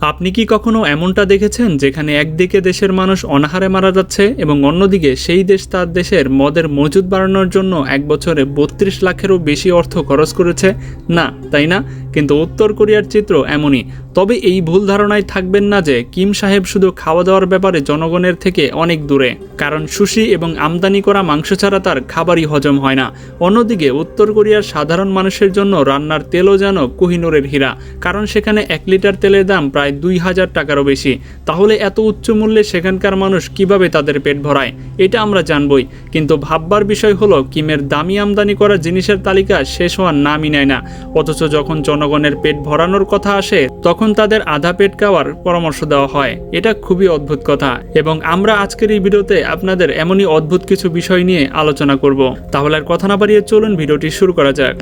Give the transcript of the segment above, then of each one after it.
আপনি কি কখনো এমনটা দেখেছেন যেখানে একদিকে দেশের মানুষ অনাহারে মারা যাচ্ছে এবং অন্যদিকে সেই দেশ তার দেশের মদের মজুদ বাড়ানোর জন্য এক বছরে বত্রিশ লাখেরও বেশি অর্থ খরচ করেছে? না, তাই না? কিন্তু উত্তর কোরিয়ার চিত্র এমনই। তবে এই ভুল ধারণায় থাকবেন না যে কিম সাহেব শুধু খাওয়া দাওয়ার ব্যাপারে জনগণের থেকে অনেক দূরে। কারণ সুশি এবং আমদানি করা মাংস ছাড়া তার খাবারই হজম হয় না। অন্যদিকে উত্তর কোরিয়ার সাধারণ মানুষের জন্য রান্নার তেলও যেন কোহিনুরের হীরা। কারণ সেখানে এক লিটার তেলের দাম প্রায় দুই হাজার টাকারও বেশি। তাহলে এত উচ্চ মূল্যে সেখানকার মানুষ কীভাবে তাদের পেট ভরায়? এটা আমরা জানবই। কিন্তু ভাববার বিষয় হলো, কিমের দামি আমদানি করা জিনিসের তালিকা শেষ হওয়ার নামই নেয় না। অথচ যখন জনগণের পেট ভরানোর কথা আসে, তখন তাদের আধা পেট খাওয়ার পরামর্শ দেওয়া হয়। এটা খুবই অদ্ভুত কথা এবং আমরা আজকের এই ভিডিওতে আপনাদের এমনই অদ্ভুত কিছু বিষয় নিয়ে আলোচনা করব। তাহলে আর কথা না বাড়িয়ে চলুন, ভিডিওটি শুরু করা যাক।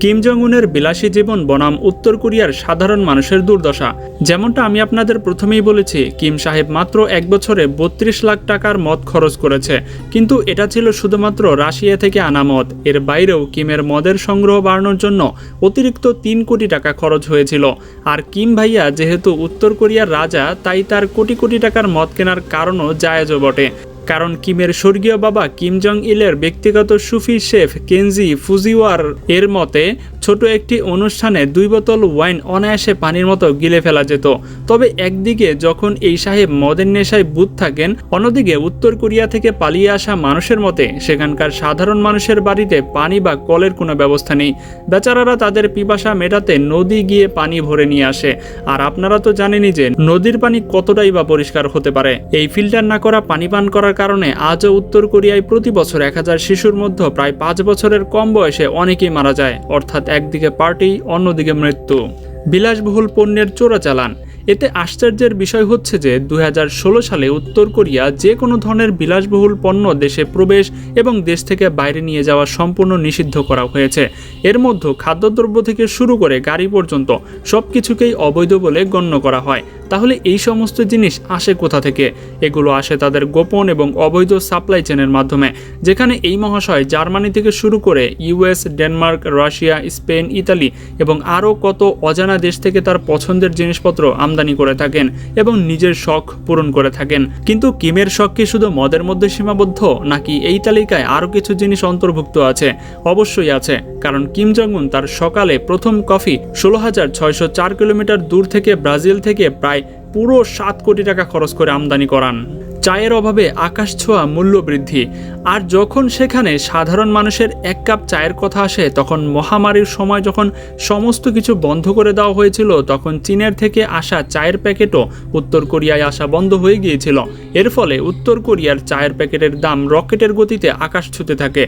কিম জং উনের বিলাসী জীবন বনাম উত্তর কোরিয়ার সাধারণ মানুষের দুর্দশা। যেমনটা আমি আপনাদের প্রথমেই বলেছি, কিম সাহেব মাত্র এক বছরে বত্রিশ লাখ টাকার মদ খরচ করেছে। কিন্তু এটা ছিল শুধুমাত্র রাশিয়া থেকে আনা মদ। এর বাইরেও কিমের মদের সংগ্রহ বাড়ানোর জন্য অতিরিক্ত তিন কোটি টাকা খরচ হয়েছিল। আর কিম ভাইয়া যেহেতু উত্তর কোরিয়ার রাজা, তাই তার কোটি কোটি টাকার মদ কেনার কারণও জায়েজও বটে। কারণ কিমের স্বর্গীয় বাবা কিম জং ইলের ব্যক্তিগত সুফি শেফ কেনজি ফুজিওয়ার এর মতে ছোট একটি অনুষ্ঠানে দুই বোতল ওয়াইন অনায়াসে পানির মতো গিলে ফেলা যেত। তবে একদিকে যখন এই সাহেব মদের নেশায় বুধ থাকেন, অন্যদিকে উত্তর কোরিয়া থেকে পালিয়ে আসা মানুষের মতে সেখানকার সাধারণ মানুষের বাড়িতে পানি বা কলের কোনো ব্যবস্থা নেই। বেচারারা তাদের পিপাসা মেটাতে নদী গিয়ে পানি ভরে নিয়ে আসে। আর আপনারা তো জানেনই যে নদীর পানি কতটাই বা পরিষ্কার হতে পারে। এই ফিল্টার না করা পানি পান করার কারণে আজও উত্তর কোরিয়ায় প্রতি বছর এক হাজার শিশুর মধ্যে প্রায় পাঁচ বছরের কম বয়সে অনেকেই মারা যায়। অর্থাৎ একদিকে পার্টি অন্যদিকে মৃত্যু। বিলাসবহুল পণ্যের চোরাচালান। এতে আশ্চর্যের বিষয় হচ্ছে যে দুই হাজার ষোলো সালে উত্তর কোরিয়া যে কোনো ধরনের বিলাসবহুল পণ্য দেশে প্রবেশ এবং দেশ থেকে বাইরে নিয়ে যাওয়া সম্পূর্ণ নিষিদ্ধ করা হয়েছে। এর মধ্যে খাদ্যদ্রব্য থেকে শুরু করে গাড়ি পর্যন্ত সব কিছুকেই অবৈধ বলে গণ্য করা হয়। তাহলে এই সমস্ত জিনিস আসে কোথা থেকে? এগুলো আসে তাদের গোপন এবং অবৈধ সাপ্লাই চেনের মাধ্যমে, যেখানে এই মহাশয় জার্মানি থেকে শুরু করে US Denmark, Russia, Spain, Italy এবং আরও কত অজানা দেশ থেকে তার পছন্দের জিনিসপত্র আমদানি করে থাকেন এবং নিজের শখ পূরণ করে থাকেন। কিন্তু কিমের শখ কি শুধু মদের মধ্যে সীমাবদ্ধ, নাকি এই তালিকায় আরও কিছু জিনিস অন্তর্ভুক্ত আছে? অবশ্যই আছে, কারণ কিম জং তার সকালে প্রথম কফি ষোলো হাজার ছয়শো চার কিলোমিটার দূর থেকে ব্রাজিল থেকে প্রায় পুরো সাত কোটি টাকা খরচ করে আমদানি করান। চায়ের অভাবে আকাশ ছোঁয়া মূল্য বৃদ্ধি আর যখন সেখানে সাধারণ মানুষের এক কাপ চায়ের কথা আসে, তখন মহামারীর সময় যখন সমস্ত কিছু বন্ধ করে দেওয়া হয়েছিল, তখন চীনের থেকে আসা চায়ের প্যাকেটও উত্তর কোরিয়ায় আসা বন্ধ হয়ে গিয়েছিল। এর ফলে উত্তর কোরিয়ার চায়ের প্যাকেটের দাম রকেটের গতিতে আকাশ ছুঁতে থাকে।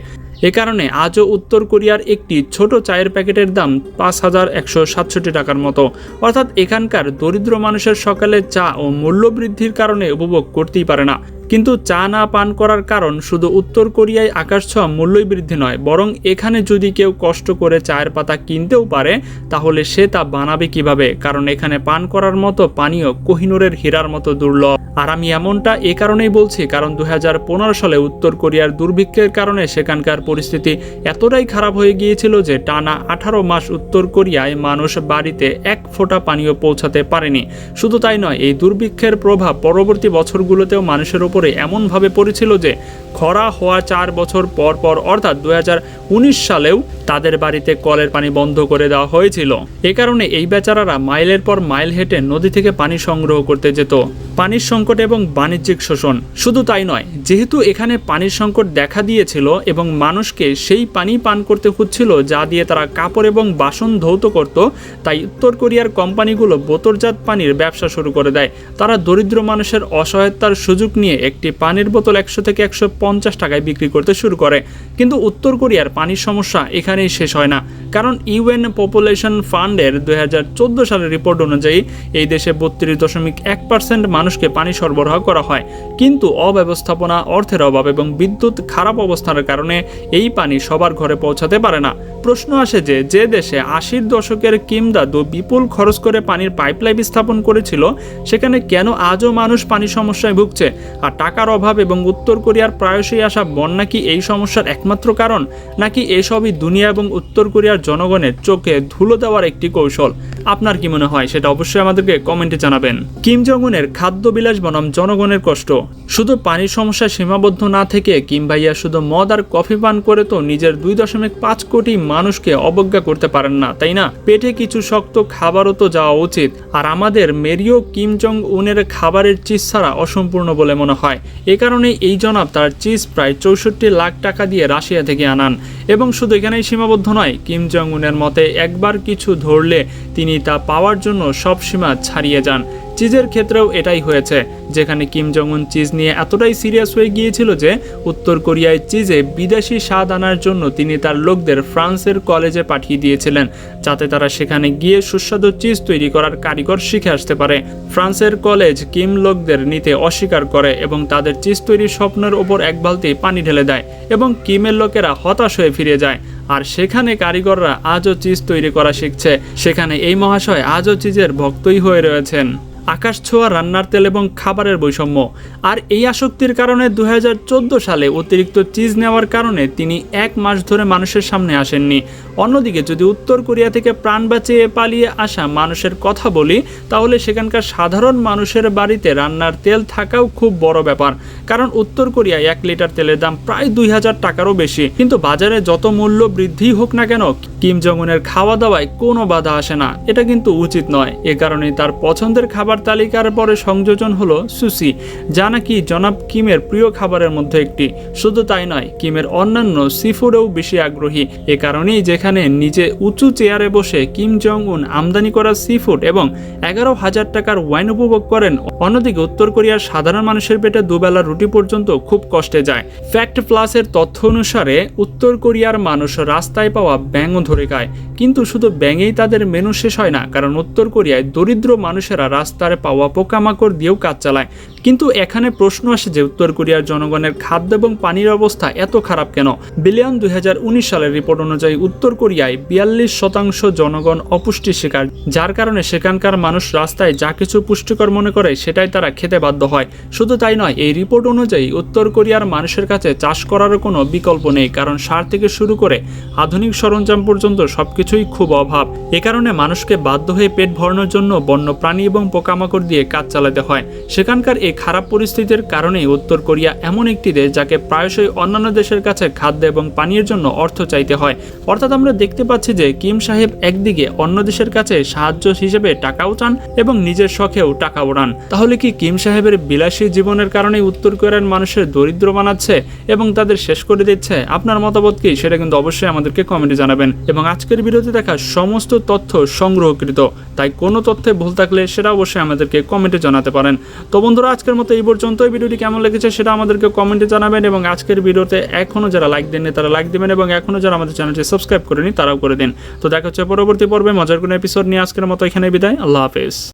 এ কারণে আজও উত্তর কোরিয়ার একটি ছোট চায়ের প্যাকেটের দাম পাঁচ হাজার একশো সাতষট্টি টাকার মতো। অর্থাৎ এখানকার দরিদ্র মানুষের সকালে চা ও মূল্য বৃদ্ধির কারণে উপভোগ করতেই পারে না। কিন্তু চা না পান করার কারণ শুধু উত্তর কোরিয়ায় আকাশ ছোঁয়া মূল্যই বৃদ্ধি নয়, বরং এখানে যদি কেউ কষ্ট করে চায়ের পাতা কিনতেও পারে, তাহলে সে তা বানাবে কীভাবে? কারণ এখানে পান করার মতো পানীয় কোহিনুরের হীরার মতো দুর্লভ। আর আমি এমনটা এ কারণেই বলছি, কারণ দু হাজার পনেরো সালে উত্তর কোরিয়ার দুর্ভিক্ষের কারণে সেখানকার পরিস্থিতি এতটাই খারাপ হয়ে গিয়েছিল যে টানা আঠারো মাস উত্তর কোরিয়ায় মানুষ বাড়িতে এক ফোঁটা পানীয় পৌঁছাতে পারেনি। শুধু তাই নয়, এই দুর্ভিক্ষের প্রভাব পরবর্তী বছরগুলোতেও মানুষের ওপরে এমনভাবে পড়েছিল যে খরা হওয়া চার বছর পর পর, অর্থাৎ দু হাজার উনিশ সালেও তাদের বাড়িতে কলের পানি বন্ধ করে দেওয়া হয়েছিল। এ কারণে এই বেচারারা মাইলের পর মাইল হেঁটে নদী থেকে পানি সংগ্রহ করতে যেত। পানির সংকট এবং বাণিজ্যিক শোষণ। শুধু তাই নয়, যেহেতু এখানে পানির সংকট দেখা দিয়েছিল এবং মানুষকে সেই পানি পান করতে হচ্ছিল যা দিয়ে তারা কাপড় এবং বাসন ধৌত করত, তাই উত্তর কোরিয়ার কোম্পানিগুলো বোতলজাত পানির ব্যবসা শুরু করে দেয়। তারা দরিদ্র মানুষের অসহায়তার সুযোগ নিয়ে একটি পানির বোতল একশো থেকে একশো পঞ্চাশ টাকায় বিক্রি করতে শুরু করে। কিন্তু উত্তর কোরিয়ার পানির সমস্যা এখানেই শেষ হয় না, কারণ ইউএন পপুলেশন ফান্ডের দুই হাজার চোদ্দ সালের রিপোর্ট অনুযায়ী এই দেশে বত্রিশ দশমিক এক পার্সেন্ট মানুষকে পানি সরবরাহ করা হয়। কিন্তু অব্যবস্থাপনা, অর্থের অভাব এবং বিদ্যুৎ খারাপ অবস্থার কারণে এই পানি সবার ঘরে পৌঁছাতে পারে না। প্রশ্ন আসে যে যে দেশে আশির দশকের কিম দাদু বিপুল খরচ করে পানির পাইপলাইন স্থাপন করেছিল, সেখানে কেন আজও মানুষ পানি সমস্যায় ভুগছে? আর টাকার অভাব এবং উত্তর কোরিয়ার প্রায়শই আসা বন্যা কি এই সমস্যার একমাত্র কারণ? নাকি এসবই দুনিয়া এবং উত্তর কোরিয়ার জনগণের চোখে ধুলো দেওয়ার একটি কৌশল? আপনার কি মনে হয়? সেটা অবশ্যই আমাদেরকে কমেন্টে জানাবেন। কিম জং-উনের খাদ্য বিলাস বনাম জনগণের কষ্ট। শুধু পানির সমস্যা সীমাবদ্ধ না থেকে কিম ভাইয়া শুধু মদ আর কফি পান করে তো নিজের দুই দশমিক পাঁচ কোটি মানুষকে অবজ্ঞা করতে পারেন না, তাই না? পেটে কিছু শক্ত খাবারও তো যাওয়া উচিত। আর আমাদের মেরিও কিম জং উনের খাবারের চিজ ছাড়া অসম্পূর্ণ বলে মনে হয়। এ কারণে এই জনাব তার চিজ প্রায় চৌষট্টি লাখ টাকা দিয়ে রাশিয়া থেকে আনান। এবং শুধু এখানেই সীমাবদ্ধ নয়, কিম জং উনের মতে একবার কিছু ধরলে তিনি তা পাওয়ার জন্য সব সীমা ছাড়িয়ে যান। চিজের ক্ষেত্রেও এটাই হয়েছে, যেখানে কিম জং চিজ নিয়ে এতটাই সিরিয়াস হয়ে গিয়েছিল যে উত্তর কোরিয়ায় চিজে বিদেশি স্বাদ আনার জন্য তিনি তার লোকদের ফ্রান্সের কলেজে পাঠিয়ে দিয়েছিলেন, যাতে তারা সেখানে গিয়ে সুস্বাদু চিজ তৈরি করার কারিগর শিখে আসতে পারে। ফ্রান্সের কলেজ কিম লোকদের নিতে অস্বীকার করে এবং তাদের চিজ তৈরির স্বপ্নের ওপর এক বালতি পানি ঢেলে দেয় এবং কিমের লোকেরা হতাশ হয়ে ফিরে যায়। আর সেখানে কারিগররা আজও চিজ তৈরি করা শিখছে, সেখানে এই মহাশয় আজও চিজের ভক্তই হয়ে রয়েছেন। আকাশ ছোঁয়া, রান্নার তেল এবং খাবারের বৈষম্য। আর এই আসক্তির কারণে দু হাজার চোদ্দ সালে অতিরিক্ত চিজ নেওয়ার কারণে তিনি এক মাস ধরে মানুষের সামনে আসেননি। অন্যদিকে যদি উত্তর কোরিয়া থেকে প্রাণ বাঁচিয়ে পালিয়ে আসা মানুষের কথা বলি, তাহলে সেখানকার সাধারণ মানুষের বাড়িতে রান্নার তেল থাকাও খুব বড় ব্যাপার। কারণ উত্তর কোরিয়ায় এক লিটার তেলের দাম প্রায় দুই হাজার টাকারও বেশি। কিন্তু বাজারে যত মূল্য বৃদ্ধি হোক না কেন, কিম জংউনের খাওয়া দাওয়ায় কোনো বাধা আসে না। এটা কিন্তু উচিত নয়। এ কারণে তার পছন্দের খাবার তালিকার পরে সংযোজন হলো সুসি, যা নাকি জনাব কিমের প্রিয় খাবারের মধ্যে একটি। শুধু তাই নয়, কিমের অন্যান্য সিফুডেও বেশি আগ্রহী। এ কারণেই যেখানে নিজে উঁচু চেয়ারে বসে কিম জং উন আমদানি করা সিফুড এবং এগারো হাজার টাকার ওয়াইন উপভোগ করেন, অন্যদিকে উত্তর কোরিয়ার সাধারণ মানুষের পেটে দুবেলা রুটি পর্যন্ত খুব কষ্টে যায়। ফ্যাক্ট প্লাসের তথ্য অনুসারে, উত্তর কোরিয়ার মানুষ রাস্তায় পাওয়া ব্যাঙও ধরে খায়। কিন্তু শুধু ব্যাঙেই তাদের মেনু শেষ হয় না, কারণ উত্তর কোরিয়ায় দরিদ্র মানুষেরা রাস্তায় পাওয়া পোকামাকড় দিয়েও কাজ চালায়। কিন্তু এখানে প্রশ্ন আসে যে উত্তর কোরিয়ার জনগণের খাদ্য এবং পানির অবস্থা এত খারাপ কেন? বিলিয়ন দু হাজার উনিশ সালের রিপোর্ট অনুযায়ী উত্তর কোরিয়ায় বিয়াল্লিশ শতাংশ জনগণ অপুষ্টি শিকার, যার কারণে সেখানকার মানুষ রাস্তায় যা কিছু পুষ্টিকর মনে করে সেটাই তারা খেতে বাধ্য হয়। শুধু তাই নয়, এই রিপোর্ট অনুযায়ী উত্তর কোরিয়ার মানুষের কাছে চাষ করারও কোনো বিকল্প নেই, কারণ সার থেকে শুরু করে আধুনিক সরঞ্জাম পর্যন্ত সবকিছুই খুব অভাব। এ কারণে মানুষকে বাধ্য হয়ে পেট ভরানোর জন্য বন্য প্রাণী এবং পোকামাকড় দিয়ে কাজ চালাতে হয়। সেখানকার এই খারাপ পরিস্থিতির কারণেই উত্তর কোরিয়া এমন একটি দেশ যাকে প্রায়শই অন্যান্য দেশের কাছে খাদ্য এবং পানীয়ের জন্য অর্থ চাইতে হয়। অর্থাৎ আমরা দেখতে পাচ্ছি যে কিম সাহেব একদিকে অন্য দেশের কাছে সাহায্য হিসেবে টাকাও চান এবং নিজের শখেও টাকা ওড়ান তাহলে কি কিম সাহেবের বিলাসী জীবনের কারণে উত্তর কোরিয়ার মানুষের দরিদ্র বানাচ্ছে এবং তাদের শেষ করে দিচ্ছে? আপনার মতামত কি? সেটা কিন্তু অবশ্যই আমাদেরকে কমেন্টে জানাবেন। এবং আজকের ভিডিওতে দেখা সমস্ত তথ্য সংগ্রহকৃত। তাই কোনো তথ্যে ভুল থাকলে সেটা অবশ্যই আমাদেরকে কমেন্টে জানাতে পারেন। তো বন্ধুরা আজকের মতো এই পর্যন্ত এই ভিডিওটি কেমন লেগেছে সেটা আমাদেরকে কমেন্টে জানাবেন এবং আজকের ভিডিওতে এখনও যারা লাইক দেননি তারা লাইক দেবেন এবং এখনও যারা আমাদের চ্যানেলটি সাবস্ক্রাইব করেনি তারাও করে দিন। তো দেখা হচ্ছে পরবর্তী পর্বে, মজার কোনো এপিসোড নিয়ে আজকের মতো এখানে বিদায়। আল্লাহ হাফেজ।